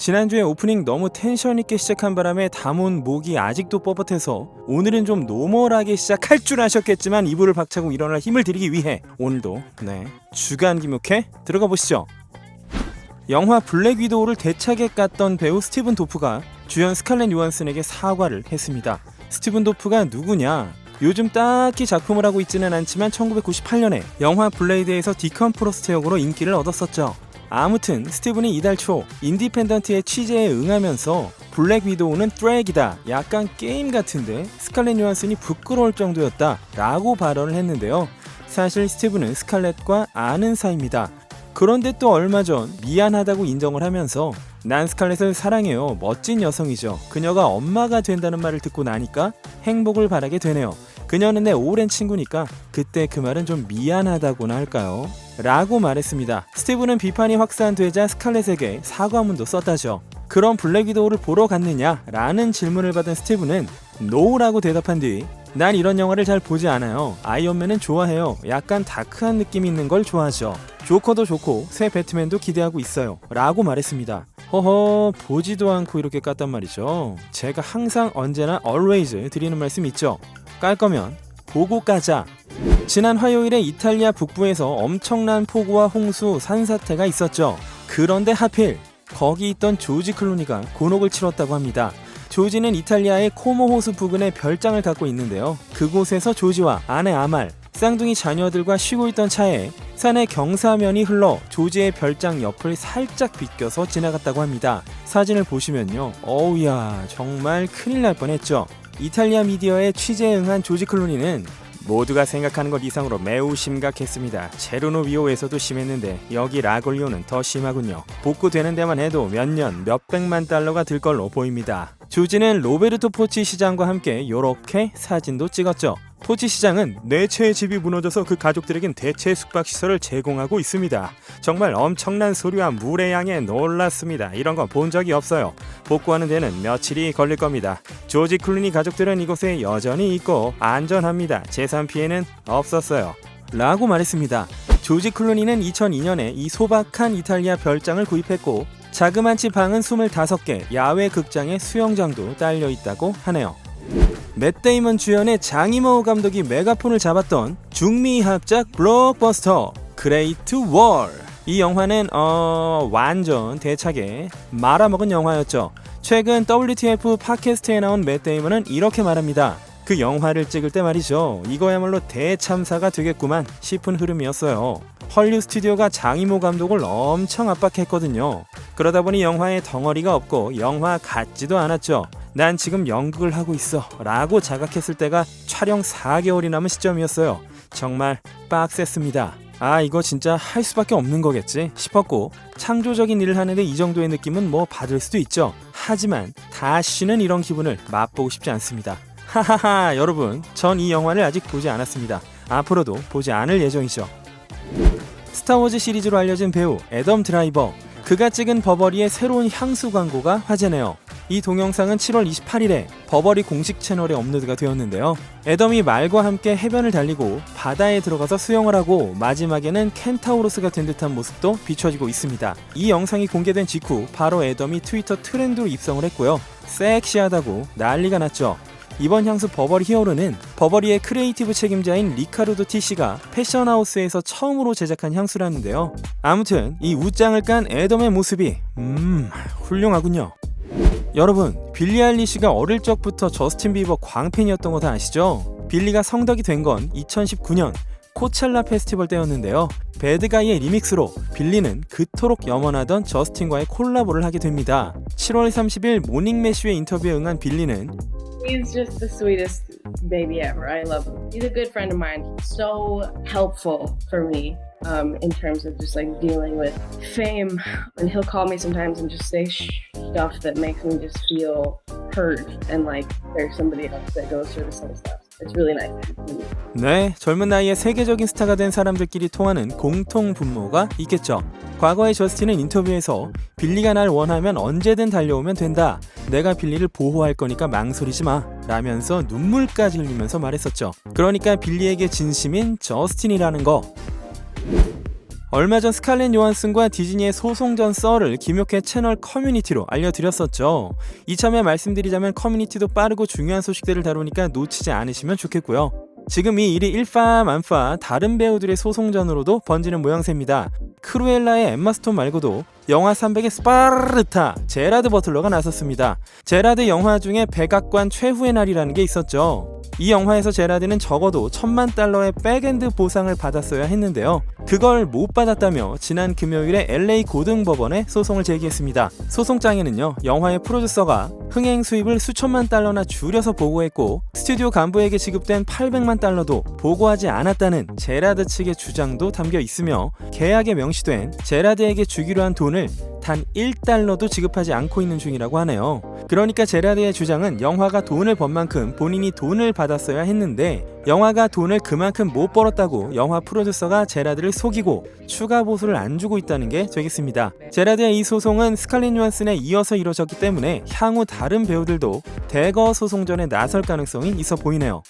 지난주에 오프닝 너무 텐션 있게 시작한 바람에 담은 목이 아직도 뻣뻣해서 오늘은 좀 노멀하게 시작할 줄 아셨겠지만 이불을 박차고 일어날 힘을 드리기 위해 오늘도 네 주간 김욕회 들어가 보시죠. 영화 블랙 위도우를 대차게 깠던 배우 스티븐 도프가 주연 스칼렛 요한슨에게 사과를 했습니다. 스티븐 도프가 누구냐? 요즘 딱히 작품을 하고 있지는 않지만 1998년에 영화 블레이드에서 디컨 프로스트 역으로 인기를 얻었었죠. 아무튼 스티븐이 이달 초 인디펜던트의 취재에 응하면서 블랙 위도우는 트랙이다 약간 게임 같은데 스칼렛 요한슨이 부끄러울 정도였다 라고 발언을 했는데요. 사실 스티븐은 스칼렛과 아는 사이입니다. 그런데 또 얼마 전 미안하다고 인정을 하면서 난 스칼렛을 사랑해요 멋진 여성이죠. 그녀가 엄마가 된다는 말을 듣고 나니까 행복을 바라게 되네요. 그녀는 내 오랜 친구니까 그때 그 말은 좀 미안하다고나 할까요? 라고 말했습니다. 스티브는 비판이 확산되자 스칼렛에게 사과문도 썼다죠. 그럼 블랙 위도우를 보러 갔느냐? 라는 질문을 받은 스티브는 노라고 대답한 뒤 난 이런 영화를 잘 보지 않아요. 아이언맨은 좋아해요. 약간 다크한 느낌이 있는 걸 좋아하죠. 조커도 좋고 새 배트맨도 기대하고 있어요. 라고 말했습니다. 허허 보지도 않고 이렇게 깠단 말이죠. 제가 항상 언제나 always 드리는 말씀 있죠. 깔 거면 보고 까자. 지난 화요일에 이탈리아 북부에서 엄청난 폭우와 홍수, 산사태가 있었죠. 그런데 하필 거기 있던 조지 클루니가 곤혹을 치렀다고 합니다. 조지는 이탈리아의 코모 호수 부근에 별장을 갖고 있는데요. 그곳에서 조지와 아내 아말, 쌍둥이 자녀들과 쉬고 있던 차에 산의 경사면이 흘러 조지의 별장 옆을 살짝 비껴서 지나갔다고 합니다. 사진을 보시면요. 어우야, 정말 큰일 날 뻔했죠. 이탈리아 미디어의 취재에 응한 조지 클루니는 모두가 생각하는 것 이상으로 매우 심각했습니다. 체르노 비오에서도 심했는데 여기 라골리오는 더 심하군요. 복구되는 데만 해도 몇 년, 몇백만 달러가 들 걸로 보입니다. 조지는 로베르토 포치 시장과 함께 이렇게 사진도 찍었죠. 포치 시장은 뇌체의 집이 무너져서 그 가족들에겐 대체 숙박 시설을 제공하고 있습니다. 정말 엄청난 소리와 물의 양에 놀랐습니다. 이런 건 본 적이 없어요. 복구하는 데는 며칠이 걸릴 겁니다. 조지 클루니 가족들은 이곳에 여전히 있고 안전합니다. 재산 피해는 없었어요. 라고 말했습니다. 조지 클루니는 2002년에 이 소박한 이탈리아 별장을 구입했고 자그만치 방은 25개, 야외 극장에 수영장도 딸려 있다고 하네요. 맷 데이먼 주연의 장이모 감독이 메가폰을 잡았던 중미 합작 블록버스터 그레이트 월. 이 영화는 어 완전 대차게 말아먹은 영화였죠. 최근 WTF 팟캐스트에 나온 맷 데이먼은 이렇게 말합니다. 그 영화를 찍을 때 말이죠. 이거야말로 대참사가 되겠구만 싶은 흐름이었어요. 헐리우드 스튜디오가 장이모 감독을 엄청 압박했거든요. 그러다 보니 영화에 덩어리가 없고 영화 같지도 않았죠. 난 지금 연극을 하고 있어 라고 자각했을 때가 촬영 4개월이 남은 시점이었어요. 정말 빡셌습니다. 아 이거 진짜 할 수밖에 없는 거겠지 싶었고 창조적인 일을 하는데 이 정도의 느낌은 뭐 받을 수도 있죠. 하지만 다시는 이런 기분을 맛보고 싶지 않습니다. 하하하 여러분 전 이 영화를 아직 보지 않았습니다. 앞으로도 보지 않을 예정이죠. 스타워즈 시리즈로 알려진 배우 애덤 드라이버 그가 찍은 버버리의 새로운 향수 광고가 화제네요. 이 동영상은 7월 28일에 버버리 공식 채널에 업로드가 되었는데요. 애덤이 말과 함께 해변을 달리고 바다에 들어가서 수영을 하고 마지막에는 켄타우로스가 된 듯한 모습도 비춰지고 있습니다. 이 영상이 공개된 직후 바로 애덤이 트위터 트렌드로 입성을 했고요. 섹시하다고 난리가 났죠. 이번 향수 버버리 히어로는 버버리의 크리에이티브 책임자인 리카르도 티씨가 패션하우스에서 처음으로 제작한 향수라는데요. 아무튼 이 웃장을 깐 애덤의 모습이 음 훌륭하군요. 여러분 빌리 알리시가 어릴 적부터 저스틴 비버 광팬이었던 거 다 아시죠? 빌리가 성덕이 된 건 2019년 코첼라 페스티벌 때였는데요. 배드가이의 리믹스로 빌리는 그토록 염원하던 저스틴과의 콜라보를 하게 됩니다. 7월 30일 모닝 매슈의 인터뷰에 응한 빌리는 He's just the sweetest baby ever. I love him. He's a good friend of mine. So helpful for me um, in terms of just like dealing with fame. And he'll call me sometimes and just say stuff that makes me just feel heard and like there's somebody else that goes through the same stuff. It's really nice. 네, 젊은 나이에 세계적인 스타가 된 사람들끼리 통하는 공통 분모가 있겠죠. 과거의 저스틴은 인터뷰에서 빌리가 날 원하면 언제든 달려오면 된다. 내가 빌리를 보호할 거니까 망설이지 마. 라면서 눈물까지 흘리면서 말했었죠. 그러니까 빌리에게 진심인 저스틴이라는 거. 얼마 전 스칼렛 요한슨과 디즈니의 소송전 썰을 김효태 채널 커뮤니티로 알려드렸었죠. 이참에 말씀드리자면 커뮤니티도 빠르고 중요한 소식들을 다루니까 놓치지 않으시면 좋겠고요. 지금 이 일이 일파만파 다른 배우들의 소송전으로도 번지는 모양새입니다. 크루엘라의 엠마 스톤 말고도 영화 300의 스파르타 제라드 버틀러가 나섰습니다. 제라드 영화 중에 백악관 최후의 날이라는 게 있었죠. 이 영화에서 제라드는 적어도 천만 달러의 백엔드 보상을 받았어야 했는데요. 그걸 못 받았다며 지난 금요일에 LA 고등법원에 소송을 제기했습니다. 소송장에는요, 영화의 프로듀서가 흥행 수입을 수천만 달러나 줄여서 보고했고 스튜디오 간부에게 지급된 800만 달러도 보고하지 않았다는 제라드 측의 주장도 담겨 있으며 계약에 명시된 제라드에게 주기로 한 돈을 단 1달러도 지급하지 않고 있는 중이라고 하네요. 그러니까 제라드의 주장은 영화가 돈을 번 만큼 본인이 돈을 받았어야 했는데 영화가 돈을 그만큼 못 벌었다고 영화 프로듀서가 제라드를 속이고 추가 보수를 안 주고 있다는 게 되겠습니다. 제라드의 이 소송은 스칼렛 요한슨에 이어서 이뤄졌기 때문에 향후 다른 배우들도 대거 소송전에 나설 가능성이 있어 보이네요.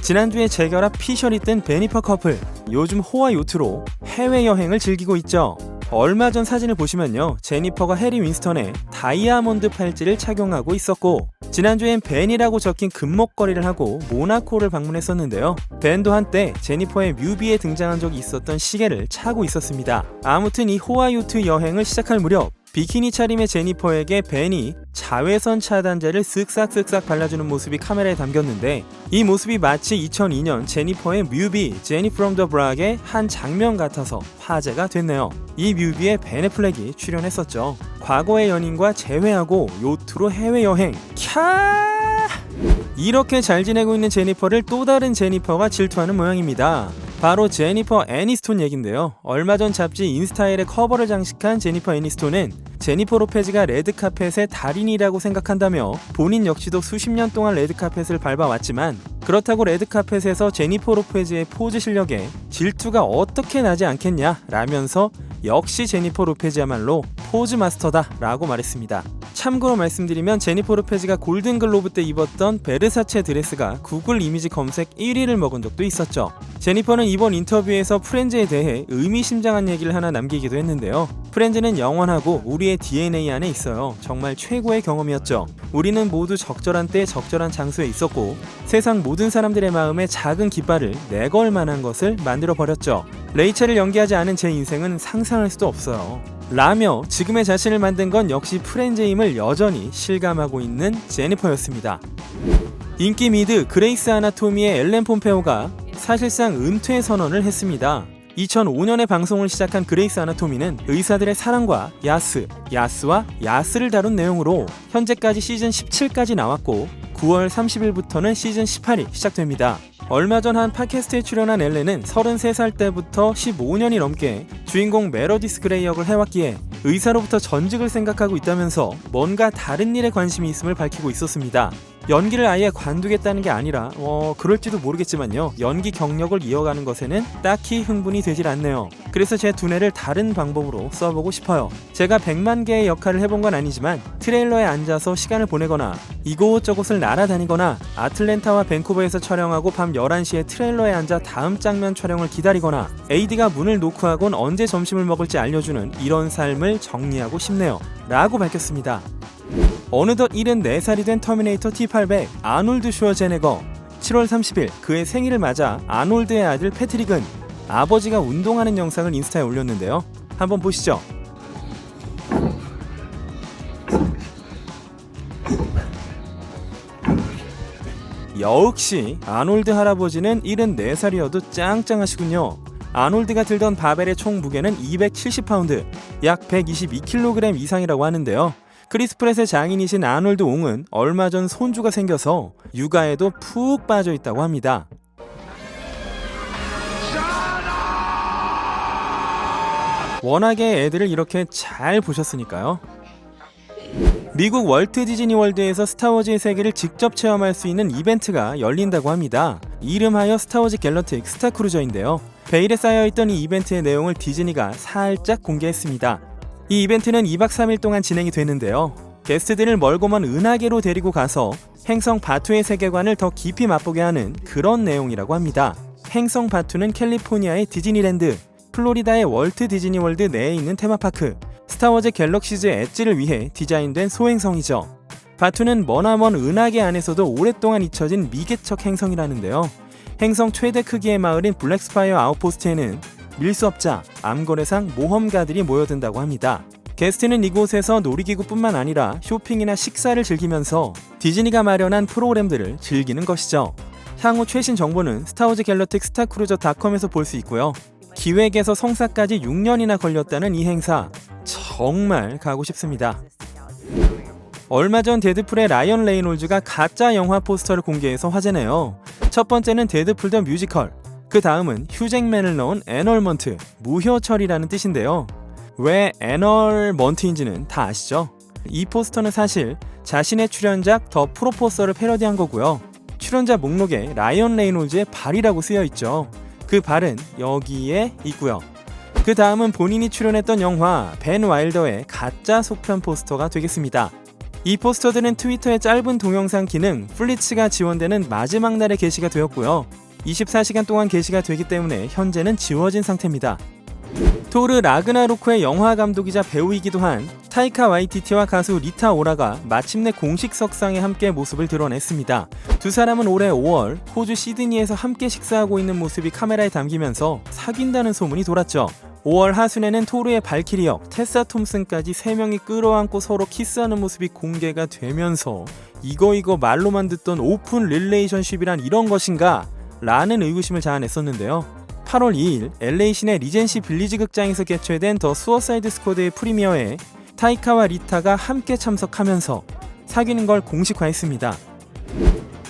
지난주에 재결합 피셜이 뜬 베니퍼 커플 요즘 호화 요트로 해외여행을 즐기고 있죠. 얼마 전 사진을 보시면요. 제니퍼가 해리 윈스턴의 다이아몬드 팔찌를 착용하고 있었고 지난주엔 벤이라고 적힌 금목걸이를 하고 모나코를 방문했었는데요. 벤도 한때 제니퍼의 뮤비에 등장한 적이 있었던 시계를 차고 있었습니다. 아무튼 이 호화요트 여행을 시작할 무렵 비키니 차림의 제니퍼에게 벤이 자외선 차단제를 쓱싹쓱싹 발라주는 모습이 카메라에 담겼는데 이 모습이 마치 2002년 제니퍼의 뮤비 제니 프롬 더 브락의 한 장면 같아서 화제가 됐네요. 이 뮤비에 벤 애플렉이 출연했었죠. 과거의 연인과 재회하고 요트로 해외여행. 캬! 이렇게 잘 지내고 있는 제니퍼를 또 다른 제니퍼가 질투하는 모양입니다. 바로 제니퍼 애니스톤 얘긴데요. 얼마 전 잡지 인스타일의 커버를 장식한 제니퍼 애니스톤은 제니퍼 로페즈가 레드카펫의 달인이라고 생각한다며 본인 역시도 수십 년 동안 레드카펫을 밟아왔지만 그렇다고 레드카펫에서 제니퍼 로페즈의 포즈 실력에 질투가 어떻게 나지 않겠냐 라면서 역시 제니퍼 로페즈야말로 포즈 마스터다 라고 말했습니다. 참고로 말씀드리면 제니퍼 로페즈가 골든글로브 때 입었던 베르사체 드레스가 구글 이미지 검색 1위를 먹은 적도 있었죠. 제니퍼는 이번 인터뷰에서 프렌즈에 대해 의미심장한 얘기를 하나 남기기도 했는데요. 프렌즈는 영원하고 우리의 DNA 안에 있어요. 정말 최고의 경험이었죠. 우리는 모두 적절한 때 적절한 장소에 있었고 세상 모든 사람들의 마음에 작은 깃발을 내걸 만한 것을 만들어 버렸죠. 레이첼을 연기하지 않은 제 인생은 상상할 수도 없어요. 라며 지금의 자신을 만든 건 역시 프렌즈임을 여전히 실감하고 있는 제니퍼였습니다. 인기 미드 그레이스 아나토미의 엘렌 폼페오가 사실상 은퇴 선언을 했습니다. 2005년에 방송을 시작한 그레이스 아나토미는 의사들의 사랑과 야스, 야스와 야스를 다룬 내용으로 현재까지 시즌 17까지 나왔고 9월 30일부터는 시즌 18이 시작됩니다. 얼마 전 한 팟캐스트에 출연한 엘렌은 33살 때부터 15년이 넘게 주인공 메로디스 그레이 역을 해왔기에 의사로부터 전직을 생각하고 있다면서 뭔가 다른 일에 관심이 있음을 밝히고 있었습니다. 연기를 아예 관두겠다는 게 아니라 어 그럴지도 모르겠지만요. 연기 경력을 이어가는 것에는 딱히 흥분이 되질 않네요. 그래서 제 두뇌를 다른 방법으로 써보고 싶어요. 제가 100만 개의 역할을 해본 건 아니지만 트레일러에 앉아서 시간을 보내거나 이곳저곳을 날아다니거나 아틀랜타와 밴쿠버에서 촬영하고 밤 11시에 트레일러에 앉아 다음 장면 촬영을 기다리거나 AD가 문을 노크하곤 언제 점심을 먹을지 알려주는 이런 삶을 정리하고 싶네요. 라고 밝혔습니다 어느덧 74살이 된 터미네이터 T800 아놀드 슈어제네거 7월 30일 그의 생일을 맞아 아놀드의 아들 패트릭은 아버지가 운동하는 영상을 인스타에 올렸는데요. 한번 보시죠. 역시 아놀드 할아버지는 74살이어도 짱짱하시군요. 아놀드가 들던 바벨의 총 무게는 270파운드, 약 122kg 이상이라고 하는데요. 크리스 프렛의 장인이신 아놀드 옹은 얼마 전 손주가 생겨서 육아에도 푹 빠져 있다고 합니다. 워낙에 애들을 이렇게 잘 보셨으니까요. 미국 월트 디즈니 월드에서 스타워즈의 세계를 직접 체험할 수 있는 이벤트가 열린다고 합니다. 이름하여 스타워즈 갤러틱 스타크루저인데요. 베일에 쌓여있던 이 이벤트의 내용을 디즈니가 살짝 공개했습니다. 이 이벤트는 2박 3일 동안 진행이 되는데요. 게스트들을 멀고먼 은하계로 데리고 가서 행성 바투의 세계관을 더 깊이 맛보게 하는 그런 내용이라고 합니다. 행성 바투는 캘리포니아의 디즈니랜드, 플로리다의 월트 디즈니 월드 내에 있는 테마파크 스타워즈 갤럭시즈 엣지를 위해 디자인된 소행성이죠. 바투는 머나먼 은하계 안에서도 오랫동안 잊혀진 미개척 행성이라는데요. 행성 최대 크기의 마을인 블랙스파이어 아웃포스트에는 밀수업자, 암거래상, 모험가들이 모여든다고 합니다. 게스트는 이곳에서 놀이기구뿐만 아니라 쇼핑이나 식사를 즐기면서 디즈니가 마련한 프로그램들을 즐기는 것이죠. 향후 최신 정보는 스타워즈 갤러틱 스타크루저닷컴에서 볼 수 있고요. 기획에서 성사까지 6년이나 걸렸다는 이 행사 정말 가고 싶습니다. 얼마 전 데드풀의 라이언 레이놀즈가 가짜 영화 포스터를 공개해서 화제네요. 첫 번째는 데드풀 더 뮤지컬, 그 다음은 휴잭맨을 넣은 애널먼트, 무효철이라는 뜻인데요. 왜 애널먼트인지는 다 아시죠? 이 포스터는 사실 자신의 출연작 더 프로포서를 패러디한 거고요. 출연자 목록에 라이언 레이놀즈의 발이라고 쓰여 있죠. 그 발은 여기에 있고요. 그 다음은 본인이 출연했던 영화 벤 와일더의 가짜 속편 포스터가 되겠습니다. 이 포스터들은 트위터의 짧은 동영상 기능 플리츠가 지원되는 마지막 날에 게시가 되었고요. 24시간 동안 게시가 되기 때문에 현재는 지워진 상태입니다. 토르 라그나로크의 영화 감독이자 배우이기도 한 타이카 와이티티와 가수 리타 오라가 마침내 공식 석상에 함께 모습을 드러냈습니다. 두 사람은 올해 5월 호주 시드니에서 함께 식사하고 있는 모습이 카메라에 담기면서 사귄다는 소문이 돌았죠. 5월 하순에는 토르의 발키리 역 테사 톰슨까지 3명이 끌어안고 서로 키스하는 모습이 공개가 되면서 이거 이거 말로만 듣던 오픈 릴레이션십이란 이런 것인가? 라는 의구심을 자아냈었는데요. 8월 2일 LA 시내 리젠시 빌리지 극장에서 개최된 더 수어사이드 스쿼드의 프리미어에 타이카와 리타가 함께 참석하면서 사귀는 걸 공식화했습니다.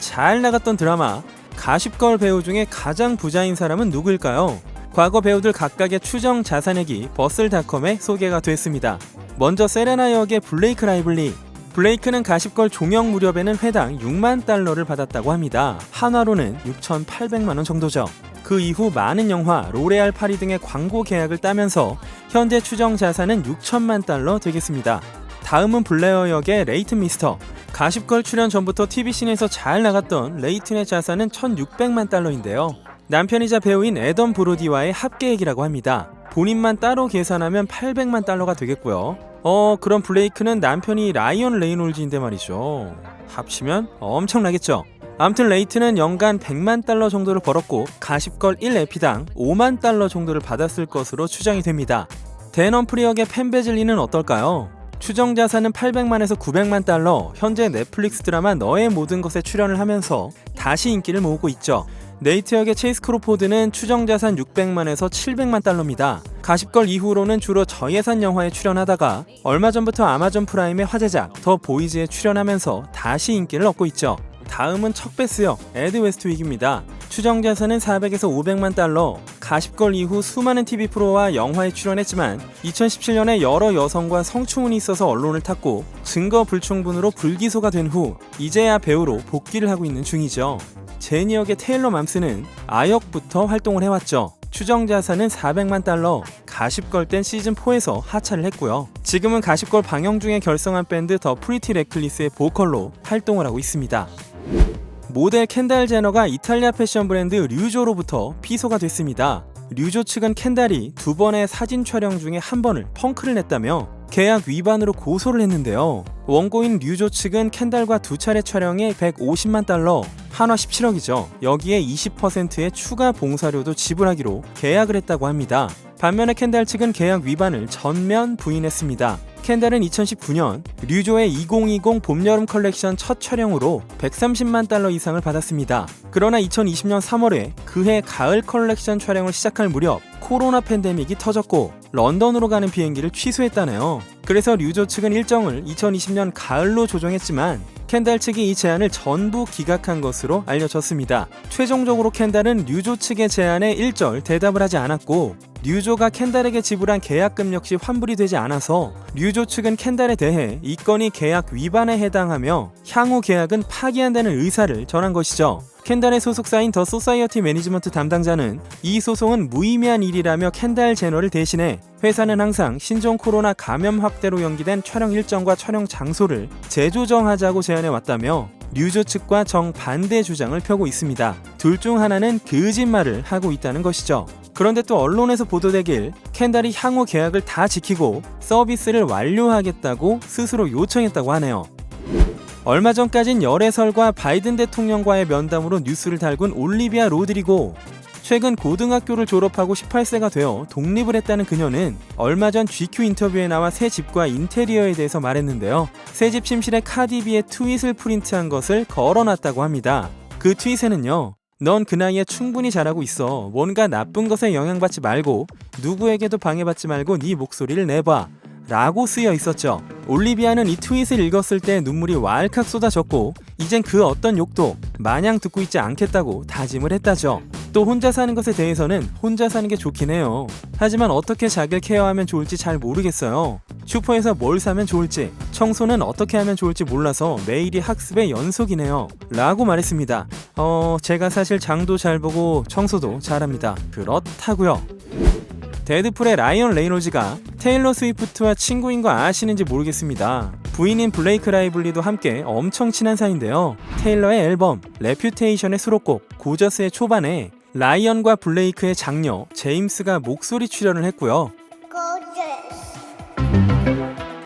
잘 나갔던 드라마 가십걸 배우 중에 가장 부자인 사람은 누구일까요? 과거 배우들 각각의 추정 자산액이 버슬닷컴에 소개가 됐습니다. 먼저 세레나 역의 블레이크 라이블리 블레이크는 가십걸 종영 무렵에는 회당 6만 달러를 받았다고 합니다. 한화로는 6,800만 원 정도죠. 그 이후 많은 영화, 로레알 파리 등의 광고 계약을 따면서 현재 추정 자산은 6천만 달러 되겠습니다. 다음은 블레어 역의 레이튼 미스터. 가십걸 출연 전부터 TV씬에서 잘 나갔던 레이튼의 자산은 1,600만 달러인데요. 남편이자 배우인 애덤 브로디와의 합계액이라고 합니다. 본인만 따로 계산하면 800만 달러가 되겠고요. 어, 그럼 블레이크는 남편이 라이언 레이놀즈인데 말이죠. 합치면 엄청나겠죠. 암튼 레이트는 연간 100만 달러 정도를 벌었고 가십걸 1에피당 5만 달러 정도를 받았을 것으로 추정이 됩니다. 데넌 프리역의 펜베즐리는 어떨까요? 추정 자산은 800만에서 900만 달러, 현재 넷플릭스 드라마 너의 모든 것에 출연을 하면서 다시 인기를 모으고 있죠. 네이트 역의 체이스 크로포드는 추정 자산 600만에서 700만 달러입니다. 가십걸 이후로는 주로 저예산 영화에 출연하다가 얼마 전부터 아마존 프라임의 화제작 더 보이즈에 출연하면서 다시 인기를 얻고 있죠. 다음은 척베스 역 에드 웨스트윅입니다. 추정 자산은 400에서 500만 달러. 가십걸 이후 수많은 TV 프로와 영화에 출연했지만 2017년에 여러 여성과 성추문이 있어서 언론을 탔고 증거 불충분으로 불기소가 된 후 이제야 배우로 복귀를 하고 있는 중이죠. 제니 역의 테일러 맘스는 아역부터 활동을 해왔죠. 추정 자산은 400만 달러, 가십걸 땐 시즌 4에서 하차를 했고요. 지금은 가십걸 방영 중에 결성한 밴드 더 프리티 레클리스의 보컬로 활동을 하고 있습니다. 모델 켄달 제너가 이탈리아 패션 브랜드 류조로부터 피소가 됐습니다. 류조 측은 켄달이 두 번의 사진 촬영 중에 한 번을 펑크를 냈다며 계약 위반으로 고소를 했는데요. 원고인 류조 측은 켄달과 두 차례 촬영에 150만 달러, 한화 17억이죠. 여기에 20%의 추가 봉사료도 지불하기로 계약을 했다고 합니다. 반면에 켄달 측은 계약 위반을 전면 부인했습니다. 켄달은 2019년 류조의 2020 봄 여름 컬렉션 첫 촬영으로 130만 달러 이상을 받았습니다. 그러나 2020년 3월에 그해 가을 컬렉션 촬영을 시작할 무렵 코로나 팬데믹이 터졌고 런던으로 가는 비행기를 취소했다네요. 그래서 류조 측은 일정을 2020년 가을로 조정했지만 켄달 측이 이 제안을 전부 기각한 것으로 알려졌습니다. 최종적으로 켄달은 류조 측의 제안에 일절 대답을 하지 않았고 류조가 켄달에게 지불한 계약금 역시 환불이 되지 않아서 류조 측은 켄달에 대해 이 건이 계약 위반에 해당하며 향후 계약은 파기한다는 의사를 전한 것이죠. 켄달의 소속사인 더 소사이어티 매니지먼트 담당자는 이 소송은 무의미한 일이라며 켄달 제너를 대신해 회사는 항상 신종 코로나 감염 확대로 연기된 촬영 일정과 촬영 장소를 재조정하자고 제안해 왔다며 류조 측과 정반대 주장을 펴고 있습니다. 둘 중 하나는 거짓말을 하고 있다는 것이죠. 그런데 또 언론에서 보도되길 켄달이 향후 계약을 다 지키고 서비스를 완료하겠다고 스스로 요청했다고 하네요. 얼마 전까진 열애설과 바이든 대통령과의 면담으로 뉴스를 달군 올리비아 로드리고 최근 고등학교를 졸업하고 18세가 되어 독립을 했다는 그녀는 얼마 전 GQ 인터뷰에 나와 새 집과 인테리어에 대해서 말했는데요. 새 집 침실에 카디비의 트윗을 프린트한 것을 걸어놨다고 합니다. 그 트윗에는요. 넌 그 나이에 충분히 잘하고 있어. 뭔가 나쁜 것에 영향받지 말고 누구에게도 방해받지 말고 네 목소리를 내봐. 라고 쓰여 있었죠. 올리비아는 이 트윗을 읽었을 때 눈물이 왈칵 쏟아졌고 이젠 그 어떤 욕도 마냥 듣고 있지 않겠다고 다짐을 했다죠. 또 혼자 사는 것에 대해서는 혼자 사는 게 좋긴 해요. 하지만 어떻게 자기를 케어하면 좋을지 잘 모르겠어요. 슈퍼에서 뭘 사면 좋을지, 청소는 어떻게 하면 좋을지 몰라서 매일이 학습의 연속이네요. 라고 말했습니다. 어, 제가 사실 장도 잘 보고 청소도 잘합니다. 그렇다고요. 데드풀의 라이언 레이놀즈가 테일러 스위프트와 친구인 거 아시는지 모르겠습니다. 부인인 블레이크 라이블리도 함께 엄청 친한 사이인데요. 테일러의 앨범 레퓨테이션의 수록곡 고저스의 초반에 라이언과 블레이크의 장녀 제임스가 목소리 출연을 했고요.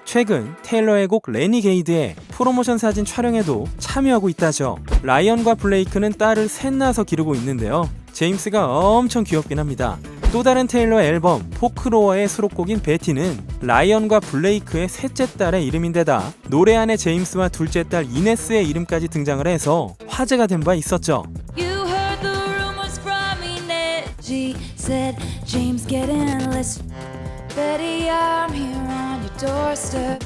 최근 테일러의 곡 레니게이드의 프로모션 사진 촬영에도 참여하고 있다죠. 라이언과 블레이크는 딸을 셋 낳아서 기르고 있는데요. 제임스가 엄청 귀엽긴 합니다. 또 다른 테일러 앨범 포크로어의 수록곡인 베티는 라이언과 블레이크의 셋째 딸의 이름인데다 노래 안에 제임스와 둘째 딸 이네스의 이름까지 등장을 해서 화제가 된 바 있었죠.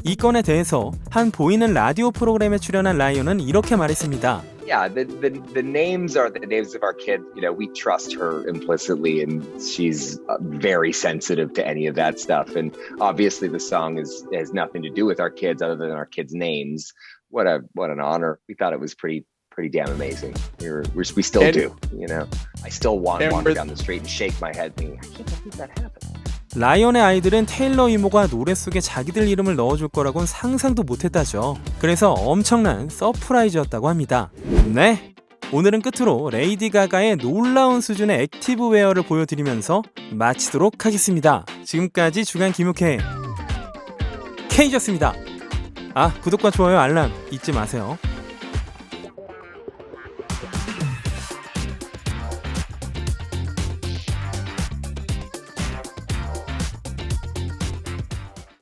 이 건에 대해서 한 보이는 라디오 프로그램에 출연한 라이언은 이렇게 말했습니다. Yeah, the, the the names are the names of our kids. You know, we trust her implicitly, and she's uh, very sensitive to any of that stuff. And obviously, the song is has nothing to do with our kids other than our kids' names. What a what an honor. We thought it was pretty pretty damn amazing. We were, we still And- do. You know, I still want to wander down the street and shake my head, thinking, I can't believe that happened. 라이언의 아이들은 테일러 이모가 노래 속에 자기들 이름을 넣어줄 거라고는 상상도 못했다죠. 그래서 엄청난 서프라이즈였다고 합니다. 네. 오늘은 끝으로 레이디 가가의 놀라운 수준의 액티브 웨어를 보여드리면서 마치도록 하겠습니다. 지금까지 주간 김욱회 K였습니다. 아, 구독과 좋아요, 알람 잊지 마세요.